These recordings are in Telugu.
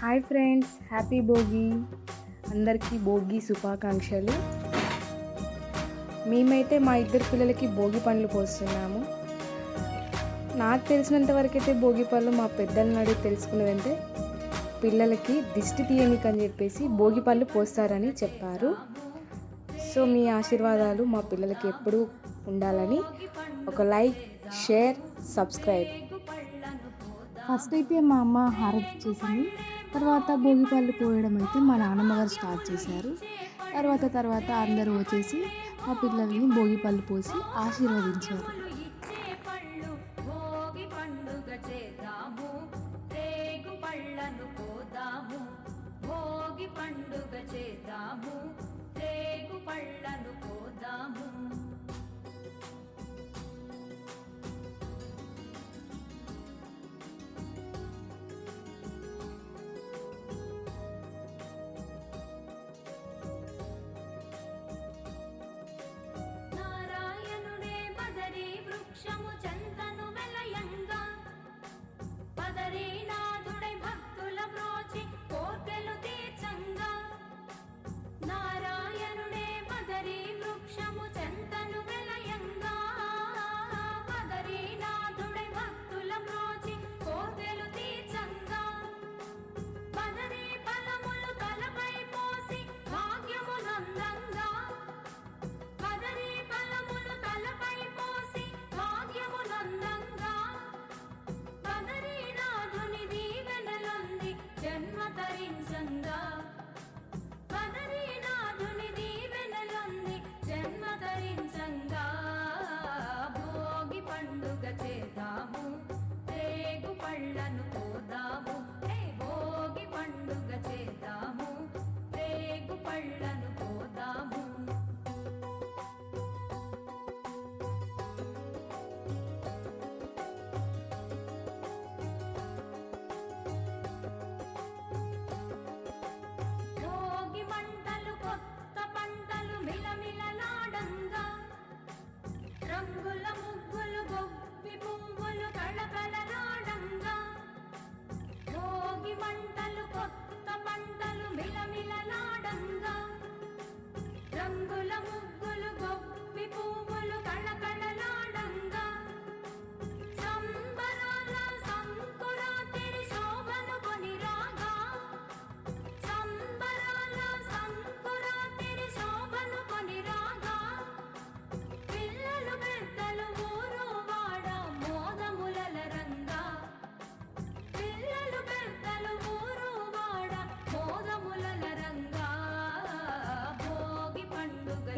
Hi friends happy Bhogi. అందరికీ భోగి శుభాకాంక్షలు. మేమైతే మా ఇద్దరు పిల్లలకి భోగి పండ్లు పోస్తున్నాము నాకు తెలిసినంత వరకైతే భోగి పళ్ళు మా పెద్దలను అడిగి తెలుసుకున్నదంటే పిల్లలకి దిష్టి తీయనికని చెప్పేసి భోగి పళ్ళు పోస్తారని చెప్పారు. సో మీ ఆశీర్వాదాలు మా పిల్లలకి ఎప్పుడూ ఉండాలని ఒక లైక్ షేర్ సబ్స్క్రైబ్. ఫస్ట్ అయితే మా అమ్మ హారతి చేసింది. తర్వాత భోగి పళ్ళు పోయడం అయితే మా నాన్నమ్మ గారు స్టార్ట్ చేశారు. తర్వాత తర్వాత అందరూ వచ్చేసి మా పిల్లల్ని భోగి పళ్ళు పోసి ఆశీర్వదించారు. భోగి పండుగ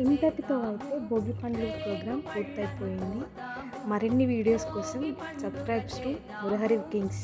ఇంతటితో అయితే భోగి పండ్ల ప్రోగ్రామ్ పూర్తయిపోయింది. మరిన్ని వీడియోస్ కోసం సబ్స్క్రైబ్స్ టు మురహరి కింగ్స్